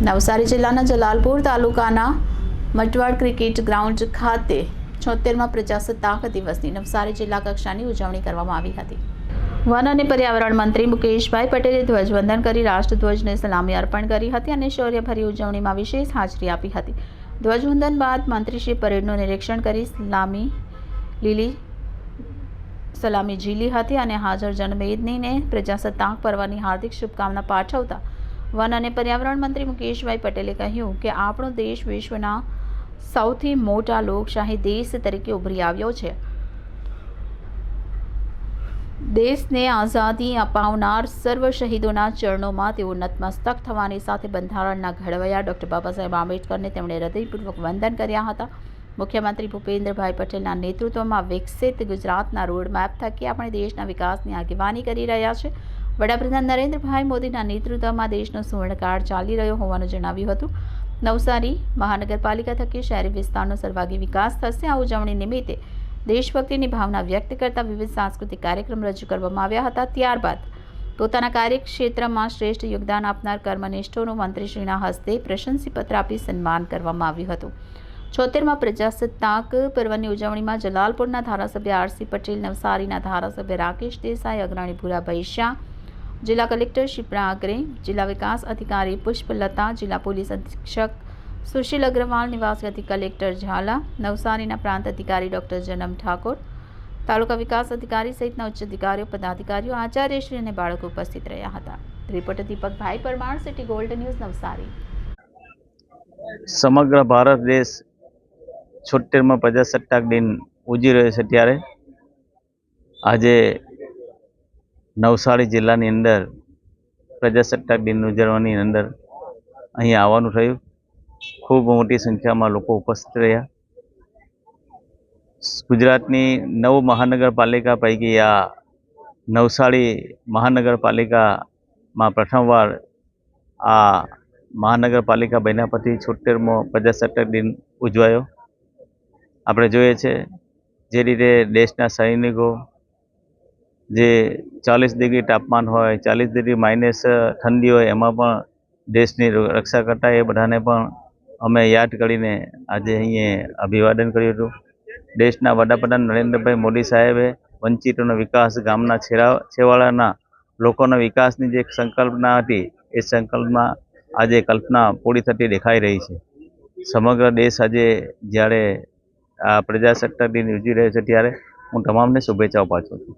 નવસારી જિલ્લાના જલાલપુર તાલુકાના Matwad cricket ground ખાતે છોતેરમાં પ્રજાસત્તાક દિવસની નવસારી જિલ્લા કક્ષાની ઉજવણી કરવામાં આવી હતી. વન અને પર્યાવરણ મંત્રી મુકેશભાઈ પટેલે ધ્વજવંદન કરી રાષ્ટ્રધ્વજને સલામી અર્પણ કરી હતી અને શૌર્યભરી ઉજવણીમાં વિશેષ હાજરી આપી હતી. ધ્વજવંદન બાદ મંત્રીશ્રી પરેડનું નિરીક્ષણ કરી સલામી લીલી સલામી ઝીલી હતી અને હાજર જનમેદનીને પ્રજાસત્તાક પર્વની હાર્દિક શુભકામના પાઠવતા વન અને પર્યાવરણ મંત્રી મુકેશભાઈ પટેલે કહ્યું કે આપણો દેશ વિશ્વના સૌથી મોટા લોકશાહી દેશ તરીકે ઉભરી આવ્યો છે. દેશને આઝાદી અપાવનાર સર્વ શહીદોના ચરણોમાં તેઓ નતમસ્તક થવાની સાથે બંધારણના ઘડવૈયા ડૉક્ટર બાબા સાહેબ આંબેડકરને તેમણે હૃદયપૂર્વક વંદન કર્યા હતા. મુખ્યમંત્રી ભૂપેન્દ્રભાઈ પટેલના નેતૃત્વમાં વિકસિત ગુજરાતના રોડમેપ થકી આપણે દેશના વિકાસની આગેવાની કરી રહ્યા છે. વડાપ્રધાન નરેન્દ્રભાઈ મોદીના નેતૃત્વમાં દેશનો સુવર્ણકાળ ચાલી રહ્યો હોવાનું જણાવ્યું હતું. નવસારી મહાનગરપાલિકા થકી શહેરી વિસ્તારનો સર્વાગી વિકાસ થશે. આ ઉજવણી નિમિત્તે દેશભક્તિની ભાવના વ્યક્ત કરતા વિવિધ સાંસ્કૃતિક કાર્યક્રમ રજૂ કરવામાં આવ્યા હતા. ત્યારબાદ પોતાના કાર્યક્ષેત્રમાં શ્રેષ્ઠ યોગદાન આપનાર કર્મનિષ્ઠોનું મંત્રીશ્રીના હસ્તે પ્રશંસીપત્ર આપી સન્માન કરવામાં આવ્યું હતું. છોતેરમાં પ્રજાસત્તાક પર્વની ઉજવણીમાં જલાલપુરના ધારાસભ્ય આરસી પટેલ, નવસારીના ધારાસભ્ય રાકેશ દેસાઈ, અગ્રણી ભૂરાભાઈ શાહ જિલ્લા કલેક્ટર શિપ્રા અગ્રે જિલ્લા વિકાસ અધિકારી પુષ્પલતા, જિલ્લા પોલીસ અધિક્ષક સુશીલ અગ્રવાલ, નિવાસી કલેક્ટર ઝાલા, નવસારીના પ્રાંત અધિકારી ડોક્ટર જનમ ઠાકોર, તાલુકા વિકાસ અધિકારી સહિતના ઉચ્ચ અધિકારીઓ, પદાધિકારીઓ, આચાર્યશ્રી અને બાળકો ઉપસ્થિત રહ્યા હતા. Reporter Deepakbhai Parmar, City Gold News, Navsari. સમગ્ર ભારત દેશ છોતેરમાં પ્રજાસત્તાક દિન ઉજવી રહ્યો છે ત્યારે. આજે નવસારી જિલ્લાની અંદર પ્રજાસત્તાક દિન ઉજવવાની અંદર અહીંયા આવવાનું થયું. ખૂબ મોટી સંખ્યામાં લોકો ઉપસ્થિત રહ્યા. ગુજરાતની નવ મહાનગરપાલિકા પૈકી આ નવસારી મહાનગરપાલિકામાં પ્રથમવાર આ મહાનગરપાલિકા બન્યા પછી છોતેરમો પ્રજાસત્તાક દિન ઉજવાયો. આપણે જોઈએ છે જે રીતે દેશના સૈનિકો જે ચાલીસ ડિગ્રી તાપમાન હોય, ચાલીસ ડિગ્રી માઇનસ ઠંડી હોય, એમાં પણ દેશની રક્ષા કરતા એ બધાને પણ અમે યાદ કરીને આજે અહીંયા અભિવાદન કર્યું હતું. દેશના વડાપ્રધાન નરેન્દ્રભાઈ મોદી સાહેબે વંચિતોનો વિકાસ, ગામના છેડા છેવાડાના લોકોના વિકાસની જે સંકલ્પના હતી, એ સંકલ્પમાં આજે કલ્પના પૂરી થતી દેખાઈ રહી છે. સમગ્ર દેશ આજે જ્યારે આ પ્રજાસત્તાક દિન ઉજવી રહ્યો છે ત્યારે હું તમામને શુભેચ્છાઓ પાછું છું.